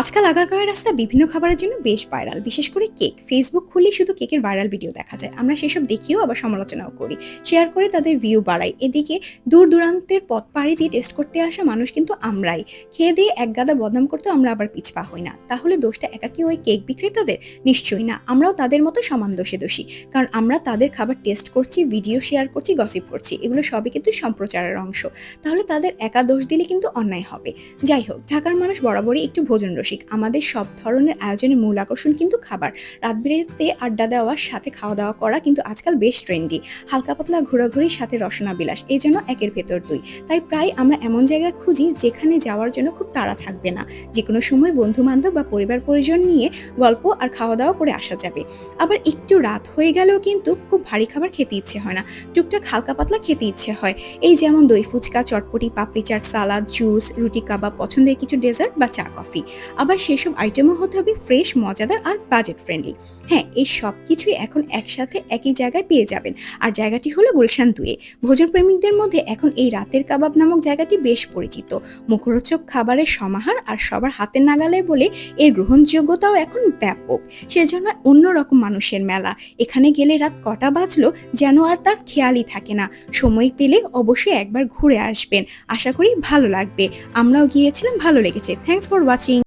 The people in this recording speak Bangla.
আজকাল আগারগাঁওয়ের রাস্তা বিভিন্ন খাবারের জন্য বেশ ভাইরাল। বিশেষ করে কেক। ফেসবুক খুললেই শুধু কেকের ভাইরাল ভিডিও দেখা যায়। আমরা সেসব দেখিও আবার সমালোচনাও করি। শেয়ার করে তাদের ভিউ বাড়াই। এদিকে দূর দূরান্তের পথ পাড়ি দিয়ে টেস্ট করতে আসা মানুষ কিন্তু আমরাই। খেয়ে দিয়ে এক গাদা বদনাম করতেও আমরা আবার পিছপা হই না। তাহলে দোষটা একাকি ওই কেক বিক্রেতাদের? নিশ্চয়ই না। আমরাও তাদের মতো সমান দোষে দোষী। কারণ আমরা তাদের খাবার টেস্ট করছি ভিডিও শেয়ার করছি গসিপ করছি। এগুলো সবই কিন্তু সম্প্রচারের অংশ। তাহলে তাদের একা দোষ দিলে কিন্তু অন্যায় হবে। যাই হোক, ঢাকার মানুষ বরাবরই একটু ভোজন রসিক আমাদের সব ধরনের আয়োজনের মূল আকর্ষণ কিন্তু খাবার। রাত বিরেতে আড্ডা দেওয়ার সাথে খাওয়া দাওয়া করা কিন্তু আজকাল বেশ ট্রেন্ডি। হালকা পাতলা ঘোরাঘুরির সাথে রসনা বিলাস এই জন্য একের ভেতর দুই। তাই প্রায় আমরা এমন জায়গা খুঁজি, যেখানে যাওয়ার জন্য খুব তাড়া থাকবে না। যে কোনো সময় বন্ধু বান্ধব বা পরিবার পরিজন নিয়ে গল্প আর খাওয়া দাওয়া করে আসা যাবে। আবার একটু রাত হয়ে গেলেও কিন্তু খুব ভারী খাবার খেতে ইচ্ছে হয় না। টুকটাক হালকা পাতলা খেতে ইচ্ছে হয়। এই যেমন দই ফুচকা, চটপটি, পাপড়ি চাট, সালাদ, জুস, রুটি কাবাব, পছন্দের কিছু ডেজার্ট বা চা, কফি। আবার সেসব আইটেমও হতে হবে ফ্রেশ মজাদার আর বাজেট ফ্রেন্ডলি হ্যাঁ এই সব কিছুই এখন একসাথে একই জায়গায় পেয়ে যাবেন। আর জায়গাটি হলো গুলশান দুয়ে। ভোজন প্রেমিকদের মধ্যে এখন এই রাতের কাবাব নামক জায়গাটি বেশ পরিচিত। মুখরোচক খাবারের সমাহার আর সবার হাতের নাগালে বলে এর গ্রহণযোগ্যতাও এখন ব্যাপক। সেজন্য অন্যরকম মানুষের মেলা। এখানে গেলে রাত কটা বাজলো যেন আর তার খেয়ালই থাকে না। সময় পেলে অবশ্যই একবার ঘুরে আসবেন। আশা করি ভালো লাগবে। আমরাও গিয়েছিলাম, ভালো লেগেছে। Thanks for watching